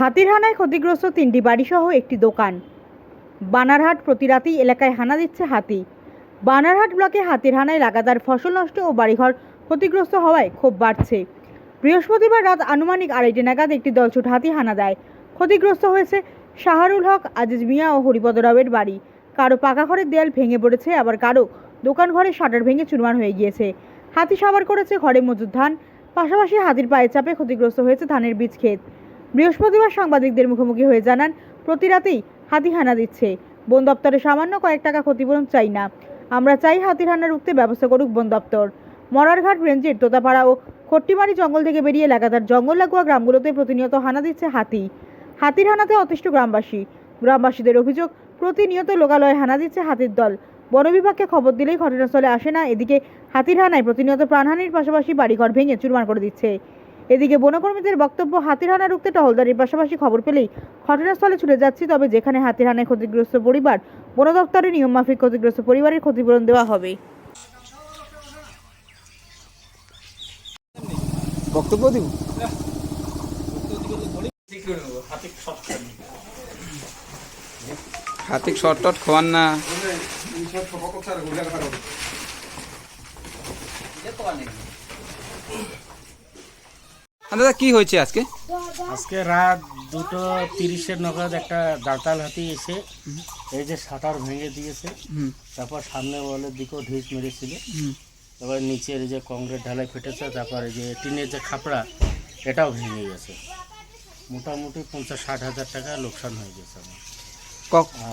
হাতির হানায় ক্ষতিগ্রস্ত তিনটি বাড়িসহ একটি দোকান। বানারহাট প্রতি রাতেই এলাকায় হানা দিচ্ছে হাতি। বানারহাট ব্লকে হাতির হানায় লাগাতার ফসল নষ্ট ও বাড়িঘর ক্ষতিগ্রস্ত হওয়ায় ক্ষোভ বাড়ছে। বৃহস্পতিবার রাত আনুমানিক আড়াইটে নাগাদ একটি দলছুট হাতি হানা দেয়। ক্ষতিগ্রস্ত হয়েছে শাহারুল হক, আজিজ মিয়া ও হরিপদ রাওয়ের বাড়ি। কারও পাকা ঘরের দেয়াল ভেঙে পড়েছে, আবার কারও দোকান ঘরের শাটার ভেঙে চুরমার হয়ে গিয়েছে। হাতি সাবার করেছে ঘরে মজুদ ধান, পাশাপাশি হাতির পায়ের চাপে ক্ষতিগ্রস্ত হয়েছে ধানের বীজ ক্ষেত। বৃহস্পতিবার সাংবাদিকদের মুখোমুখি হয়ে জানান, প্রতি রাতেই হাতি হানা দিচ্ছে। বন দপ্তরে সামান্য কয়েক টাকা ক্ষতিপূরণ চাই না। আমরা চাই হাতির হানা রুখতে ব্যবস্থা করুক বন দপ্তর। মরারঘাট রেঞ্জের তোতাপাড়া ও খট্টিমারি জঙ্গল থেকে বেরিয়ে লাগাতার জঙ্গল লাগোয়া গ্রামগুলোতে প্রতিনিয়ত হানা দিচ্ছে হাতি। হাতির হানাতে অতিষ্ঠ গ্রামবাসী। গ্রামবাসীদের অভিযোগ, প্রতিনিয়ত লোকালয়ে হানা দিচ্ছে হাতির দল। বন বিভাগকে খবর দিলেই ঘটনাস্থলে আসে না, এদিকে হাতির হানায় প্রতিনিয়ত প্রাণহানির পাশাপাশি বাড়িঘর ভেঙে চুরমার করে দিচ্ছে। এদিকে বনকর্মীদের বক্তব্য হাতির হানা রুখতে টহলদারির পাশাপাশি খবর পেলেই ঘটনাস্থলে ছুটে যাচ্ছি। তবে যেখানে হাতিরহানায় ক্ষতিগ্রস্ত পরিবার বন দপ্তরের নিয়মমাফিক ক্ষতিগ্রস্ত পরিবারের ক্ষতিপূরণ দেওয়া হবে। বক্তব্য দিব হাতিক শর্ট টট খোয়ান না। আচ্ছা, দাদা কি হয়েছে আজকে? আজকে রাত দুটো তিরিশের নগদ একটা দাঁতাল হাতি এসে এই যে শাটার ভেঙে দিয়েছে। তারপর সামনে ওয়ালের দিকেও ঢিস মেরেছিল। তারপর নিচের যে কংক্রিট ঢালাই ফেটেছে তারপর এই যে টিনের যে খাপড়া এটাও ভেঙে গেছে। মোটামুটি পঞ্চাশ ষাট হাজার টাকা লোকসান হয়ে গেছে আমার।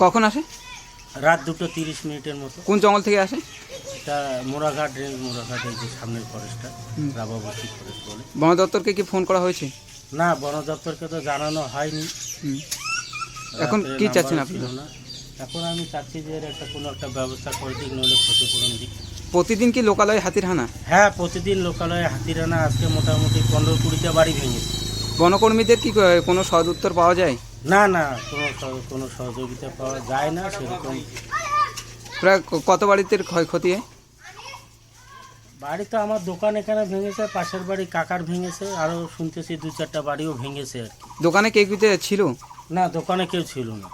কখন আসে? রাত দুটো তিরিশ মিনিটের মতো। কোন জঙ্গল থেকে আসে? এটা মোড়াঘাট রেঞ্জ এই যে সামনের ফরেস্টটা হুম। রাবাবতী ফরেস্ট বলে। বন দপ্তরকে কি ফোন করা হয়েছে? না বন দপ্তরকে তো জানানো হয়নি। এখন কি চাচ্ছেন আপনি। এখন আমি চাচ্ছি যে একটা কোনো একটা ব্যবস্থা করে দিক নইলে ক্ষতিপূরণ দিক। প্রতিদিন কি লোকালয়ে হাতির হানা? হ্যাঁ প্রতিদিন লোকালয়ে হাতিরানা আজকে মোটামুটি পনেরো কুড়িটা বাড়ি ভেঙেছে। বনকর্মীদের কি কোনো সদ উত্তর পাওয়া যায়? না না কোনো কোনো সহযোগিতা পাওয়া যায় না সেরকম। প্রায় কত বাড়িতে ক্ষয়ক্ষতি বাড়ি তো আমার দোকান এখানে ভেঙেছে পাশের বাড়ি কাকার ভেঙেছে আরও শুনতেছি দু চারটা বাড়িও ভেঙেছে আর কি। দোকানে কে ছিল? না দোকানে কেউ ছিল না।